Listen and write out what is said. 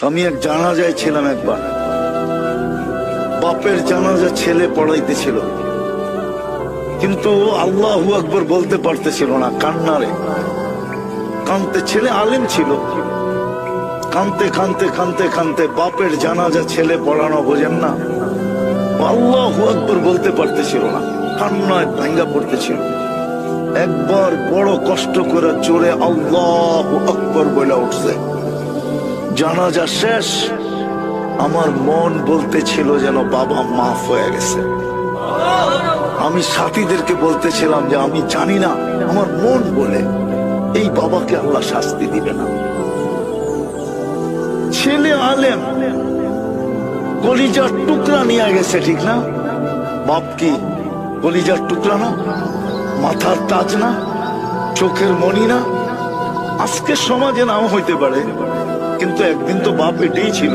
আমি এক জানাজায় ছিলাম একবার। বাপের জানাজা ছেলে পড়াইতেছিল। কিন্তু আল্লাহ আকবর বলতে পারতেছিল না কান্নারে। কানতে ছেলে আলেম ছিল। কানতে কানতে কানতে কানতে বাপের জানাজা ছেলে পড়ানো বোঝেন না। আল্লাহ আকবর বলতে পারতেছিল না, কান্নায় ভাঙ্গা পড়তেছিল। একবার বড় কষ্ট করে জোরে আল্লাহ আকবর বলে উঠছে। জানাজা শেষ, আমার মন বলতেছিল যেন বাবা মাফ হয়ে গেছে। আমি সাথীদেরকে বলতেছিলাম যে আমি জানি না, আমার মন বলে এই বাবাকে আল্লাহ শাস্তি দিবে না। ছেলে আলেম, কলিজার টুকরা নিয়ে গেছে, ঠিক না? বাপ কি কলিজার টুকরা না? মাথার তাজ না? চোখের মনি না? আজকে সমাজে নাও হইতে পারে। কিন্তু একদিন তো বাপ এটাই ছিল